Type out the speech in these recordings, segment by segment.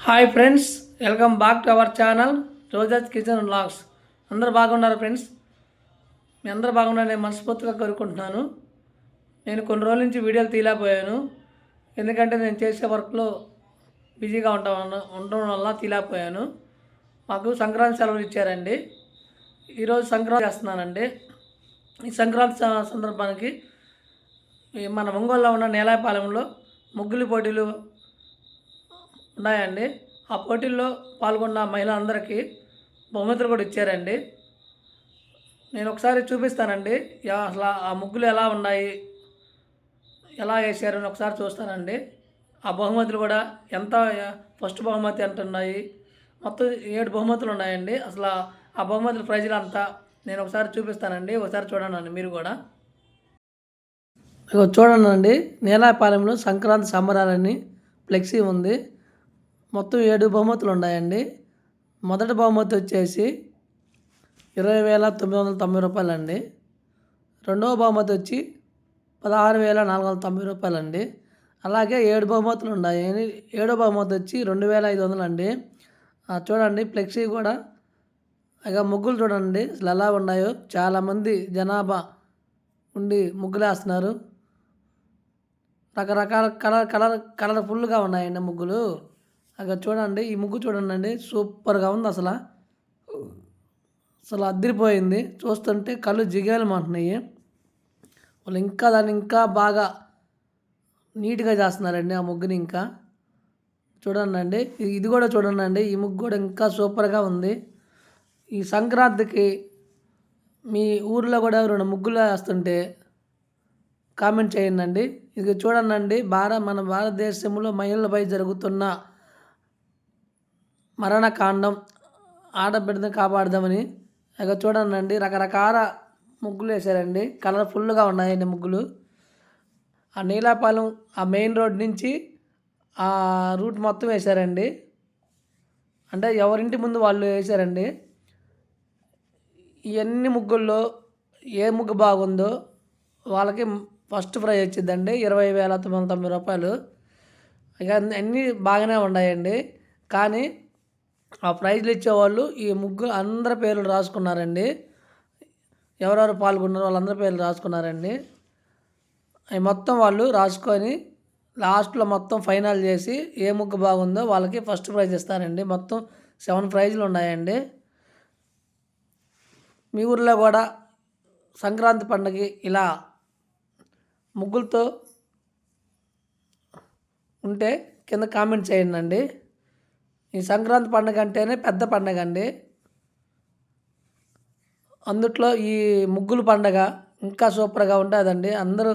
Hi friends welcome back to our channel Roja's kitchen vlogs అందరు బాగున్నారు friends మీ అందరు బాగున్నారు నేను మనస్ఫూర్తిగా కోరుకుంటున్నాను. నేను కొన్ని రోజుల నుంచి వీడియోలు తీయలేకపోయాను. ఎందుకంటే నేను చేసే వర్క్లో బిజీగా ఉంటా ఉండడం వల్ల తీయలేకపోయాను. మాకు సంక్రాంతి సెలవులు ఇచ్చారండి. ఈరోజు సంక్రాంతి చేస్తున్నానండి. ఈ సంక్రాంతి స- సందర్భానికి మన ఒంగోలులో ఉన్న నేలాయపాలెంలో ముగ్గులు పోటీలు ఉన్నాయండి. ఆ పోటీల్లో పాల్గొన్న మహిళలందరికీ బహుమతులు కూడా ఇచ్చారండి. నేను ఒకసారి చూపిస్తానండి. అసలు ఆ ముగ్గులు ఎలా ఉన్నాయి ఎలా వేసారని అని ఒకసారి చూస్తానండి. ఆ బహుమతులు కూడా ఎంత ఫస్ట్ బహుమతి ఎంత ఉన్నాయి మొత్తం ఏడు బహుమతులు ఉన్నాయండి. అసలు ఆ బహుమతుల ప్రైజులు అంతా నేను ఒకసారి చూపిస్తానండి. ఒకసారి చూడండి మీరు కూడా. ఇగో చూడండి నీలాపాలెంలో సంక్రాంతి సంబరాలని ఫ్లెక్సీ ఉంది. మొత్తం ఏడు బహుమతులు ఉన్నాయండి. మొదటి బహుమతి వచ్చేసి ఇరవై వేల తొమ్మిది వందల తొంభై రూపాయలండి. రెండవ బహుమతి వచ్చి పదహారు వేల నాలుగు వందల తొంభై రూపాయలండి. అలాగే ఏడు బహుమతులు ఉన్నాయి. ఏడో బహుమతి వచ్చి రెండు వేల ఐదు వందలు అండి చూడండి ఫ్లెక్సీ కూడా. ఇక ముగ్గులు చూడండి అసలు ఎలా ఉన్నాయో. చాలామంది జనాభా ఉండి ముగ్గులు వేస్తున్నారు. రకరకాల కలర్ కలర్ కలర్ఫుల్గా ఉన్నాయండి ముగ్గులు. అక్కడ చూడండి ఈ ముగ్గు చూడండి అండి సూపర్గా ఉంది అసలు. అసలు అద్దరిపోయింది చూస్తుంటే కళ్ళు జిగేలమంటున్నాయి వాళ్ళు ఇంకా దాన్ని ఇంకా బాగా నీట్గా చేస్తున్నారండి ఆ ముగ్గుని ఇంకా. చూడండి అండి ఇది- ఇది కూడా చూడండి అండి ఈ ముగ్గు కూడా ఇంకా సూపర్గా ఉంది. ఈ సంక్రాంతికి మీ ఊర్లో కూడా రెండు ముగ్గులు వేస్తుంటే కామెంట్ చేయండి అండి ఇది చూడండి అండి భారత మన భారతదేశంలో మహిళలపై జరుగుతున్న మరణకాండం ఆడబిడ్డని కాపాడదామని. ఇక చూడండి రకరకాల ముగ్గులు వేశారండి. కలర్ఫుల్గా ఉన్నాయండి ముగ్గులు. ఆ నీలాపాలెం ఆ మెయిన్ రోడ్ నుంచి ఆ రూట్ మొత్తం వేశారండి. అంటే ఎవరింటి ముందు వాళ్ళు వేశారండి. ఇవన్నీ ముగ్గుల్లో ఏ ముగ్గు బాగుందో వాళ్ళకి ఫస్ట్ ప్రైజ్ వచ్చిందండి. ఇరవై వేల తొమ్మిది వందల తొంభై రూపాయలు. ఇక అన్నీ బాగానే ఉన్నాయండి. కానీ ఆ ప్రైజ్లు ఇచ్చేవాళ్ళు ఈ ముగ్గురు అందరి పేర్లు రాసుకున్నారండి. ఎవరెవరు పాల్గొన్నారో వాళ్ళందరి పేర్లు రాసుకున్నారండి. అవి మొత్తం వాళ్ళు రాసుకొని లాస్ట్లో మొత్తం ఫైనల్ చేసి ఏ ముగ్గు బాగుందో వాళ్ళకి ఫస్ట్ ప్రైజ్ ఇస్తారండి. మొత్తం సెవెన్ ప్రైజ్లు ఉన్నాయండి. మీ ఊర్లో కూడా సంక్రాంతి పండుగ ఇలా ముగ్గులతో ఉంటే కింద కామెంట్ చేయండి. అండి ఈ సంక్రాంతి పండుగ అంటేనే పెద్ద పండుగ అండి. అందుట్లో ఈ ముగ్గుల పండగ ఇంకా సూపర్గా ఉంటుందండి అందరూ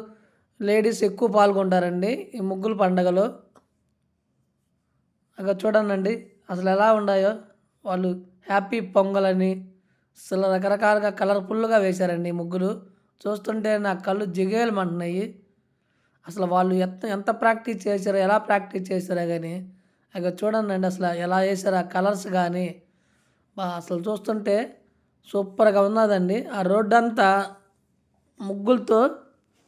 లేడీస్ ఎక్కువ పాల్గొంటారండి ఈ ముగ్గులు పండగలో. అక్కడ చూడండి అసలు ఎలా ఉన్నాయో. వాళ్ళు హ్యాపీ పొంగల్ అని అసలు రకరకాలుగా కలర్ఫుల్గా వేశారండి ఈ ముగ్గులు. చూస్తుంటే నా కళ్ళు జిగేలమంటున్నాయి అసలు వాళ్ళు ఎంత ఎంత ప్రాక్టీస్ చేశారో ఎలా ప్రాక్టీస్ చేశారో కానీ ఇక చూడండి అసలు ఎలా వేసారు ఆ కలర్స్ కానీ. బా అసలు చూస్తుంటే సూపర్గా ఉన్నదండి. ఆ రోడ్డు అంతా ముగ్గులతో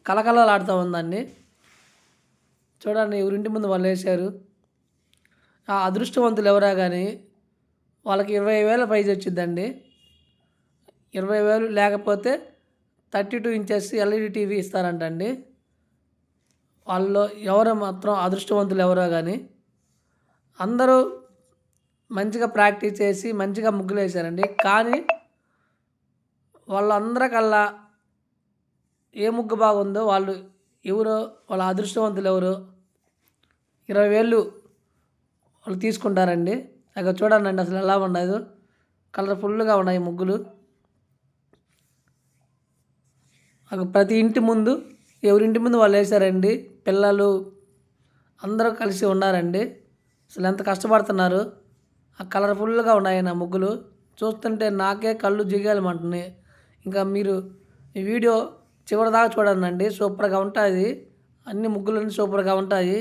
కలకలలాడుతూ ఉందండి. చూడండి ఎవరింటి ముందు వాళ్ళు వేశారు. ఆ అదృష్టవంతులు ఎవరా కానీ వాళ్ళకి ఇరవై వేల ప్రైజ్ వచ్చిందండి. ఇరవై వేలు లేకపోతే thirty two inches LED TV ఇస్తారంటండి. వాళ్ళు ఎవరు మాత్రం అదృష్టవంతులు ఎవరో కానీ అందరూ మంచిగా ప్రాక్టీస్ చేసి మంచిగా ముగ్గులు వేశారండి. కానీ వాళ్ళందరికల్లా ఏ ముగ్గు బాగుందో వాళ్ళు ఎవరో వాళ్ళ అదృష్టవంతులు ఎవరు ఇరవై వేలు వాళ్ళు తీసుకుంటారండి. అక్కడ చూడండి అసలు ఎలా ఉండదు కలర్ఫుల్గా ఉన్నాయి ముగ్గులు. అక్కడ ప్రతి ఇంటి ముందు ఎవరింటి ముందు వాళ్ళు వేశారండి. పిల్లలు అందరూ కలిసి ఉన్నారండి. అసలు ఎంత కష్టపడుతున్నారు? ఆ కలర్ఫుల్గా ఉన్నాయి నా ముగ్గులు. చూస్తుంటే నాకే కళ్ళు జిగేలమంటున్నాయి ఇంకా మీరు ఈ వీడియో చివరి దాకా చూడండి అండి సూపర్గా ఉంటుంది అన్ని ముగ్గులన్నీ సూపర్గా ఉంటాయి.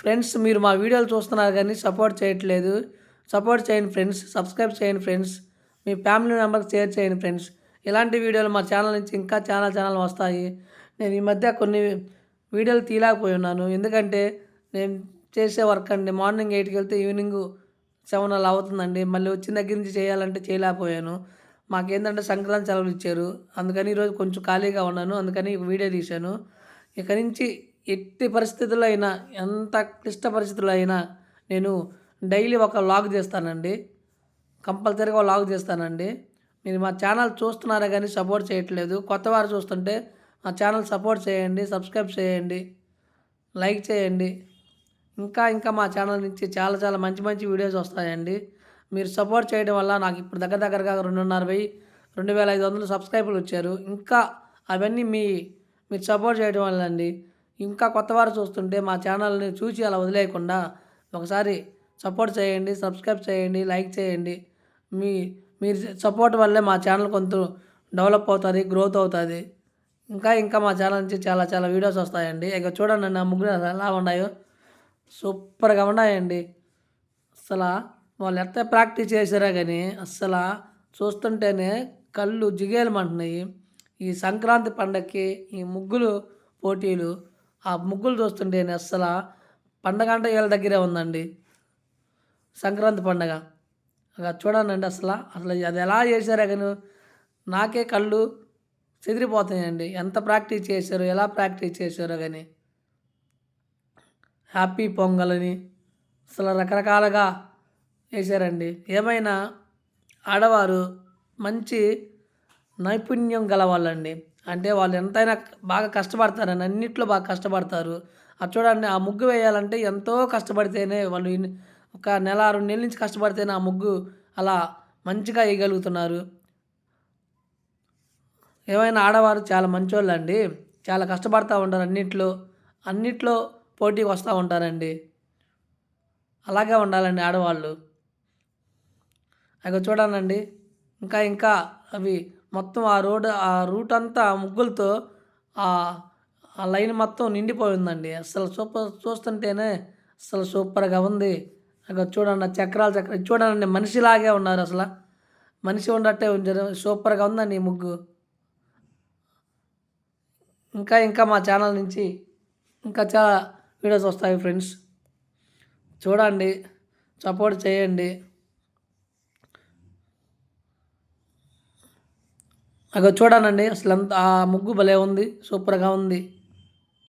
ఫ్రెండ్స్ మీరు మా వీడియోలు చూస్తున్నారు కానీ సపోర్ట్ చేయట్లేదు. సపోర్ట్ చేయండి ఫ్రెండ్స్. సబ్స్క్రైబ్ చేయండి ఫ్రెండ్స్. మీ ఫ్యామిలీ మెంబర్కి షేర్ చేయండి ఫ్రెండ్స్. ఇలాంటి వీడియోలు మా ఛానల్ నుంచి ఇంకా చాలా ఛానల్ వస్తాయి. నేను ఈ మధ్య కొన్ని వీడియోలు తీయలేకపోయి ఉన్నాను ఎందుకంటే నేను చేసే వర్క్ అండి. మార్నింగ్ ఎయిట్కి వెళ్తే ఈవినింగ్ సెవెన్ అలా అవుతుందండి. మళ్ళీ వచ్చిన దగ్గర నుంచి చేయాలంటే చేయలేకపోయాను. మాకేంటంటే సంక్రాంతి సెలవులు ఇచ్చారు. అందుకని ఈరోజు కొంచెం ఖాళీగా ఉన్నాను. అందుకని వీడియో తీశాను. ఇక నుంచి ఎట్టి పరిస్థితుల్లో అయినా ఎంత క్లిష్ట పరిస్థితుల్లో అయినా నేను డైలీ ఒక లాగ్ చేస్తానండి. కంపల్సరీగా లాగ్ చేస్తానండి. మీరు మా ఛానల్ చూస్తున్నారా కానీ సపోర్ట్ చేయట్లేదు. కొత్త వారు చూస్తుంటే మా ఛానల్ సపోర్ట్ చేయండి సబ్స్క్రైబ్ చేయండి లైక్ చేయండి. ఇంకా ఇంకా మా ఛానల్ నుంచి చాలా చాలా మంచి మంచి వీడియోస్ వస్తాయండి. మీరు సపోర్ట్ చేయడం వల్ల నాకు ఇప్పుడు దగ్గర దగ్గరగా రెండున్నర వెయ్యి రెండు వేల ఐదు వందలు సబ్స్క్రైబర్లు వచ్చారు. ఇంకా అవన్నీ మీ మీరు సపోర్ట్ చేయడం వల్ల అండి ఇంకా కొత్త వారు చూస్తుంటే మా ఛానల్ని చూసి అలా వదిలేయకుండా ఒకసారి సపోర్ట్ చేయండి సబ్స్క్రైబ్ చేయండి లైక్ చేయండి. మీ మీరు సపోర్ట్ వల్లే మా ఛానల్ కొంత డెవలప్ అవుతుంది గ్రోత్ అవుతుంది. ఇంకా ఇంకా మా ఛానల్ నుంచి చాలా చాలా వీడియోస్ వస్తాయండి. ఇక చూడండి నా ముగ్గురు ఎలా ఉన్నాయో. సూపర్గా ఉన్నాయండి. అసలు వాళ్ళు ఎంత ప్రాక్టీస్ చేశారా కానీ అసలు చూస్తుంటేనే కళ్ళు జిగేలమంటున్నాయి. ఈ సంక్రాంతి పండగకి ఈ ముగ్గులు పోటీలు ఆ ముగ్గులు చూస్తుంటేనే అస్సలు పండగ అంటే వీళ్ళ దగ్గరే ఉందండి. సంక్రాంతి పండగ. చూడండి అసలు అసలు అది ఎలా చేశారా కానీ నాకే కళ్ళు చెదిరిపోతాయండి. ఎంత ప్రాక్టీస్ చేశారో ఎలా ప్రాక్టీస్ చేశారో కానీ హ్యాపీ పొంగల్ అని అసలు రకరకాలుగా వేశారండి. ఏమైనా ఆడవారు మంచి నైపుణ్యం గలవాళ్ళండి. అంటే వాళ్ళు ఎంతైనా బాగా కష్టపడతారని అన్నిట్లో బాగా కష్టపడతారు. అది చూడండి ఆ ముగ్గు వేయాలంటే ఎంతో కష్టపడితేనే వాళ్ళు ఒక నెల రెండు నెలల నుంచి కష్టపడితేనే ఆ ముగ్గు అలా మంచిగా వేయగలుగుతున్నారు. ఏమైనా ఆడవారు చాలా మంచోళ్ళు అండి చాలా కష్టపడుతూ ఉంటారు అన్నిట్లో. అన్నిట్లో పోటీకి వస్తూ ఉంటారండి. అలాగే ఉండాలండి ఆడవాళ్ళు. అవి చూడనండి ఇంకా ఇంకా అవి మొత్తం ఆ రోడ్ ఆ రూట్ అంతా ముగ్గులతో ఆ లైన్ మొత్తం నిండిపోయిందండి. అసలు సూపర్ చూస్తుంటేనే అసలు సూపర్గా ఉంది. అక్కడ చూడండి ఆ చక్రాలు చక్రాలు చూడండి మనిషిలాగే ఉన్నారు అసలు. మనిషి ఉన్నట్టే సూపర్గా ఉందండి ఈ ముగ్గు. ఇంకా ఇంకా మా ఛానల్ నుంచి ఇంకా చాలా వీడియోస్ వస్తాయి ఫ్రెండ్స్. చూడండి సపోర్ట్ చేయండి. అక్కడ చూడనండి అసలు అంత ఆ ముగ్గు భలే ఉంది సూపర్గా ఉంది.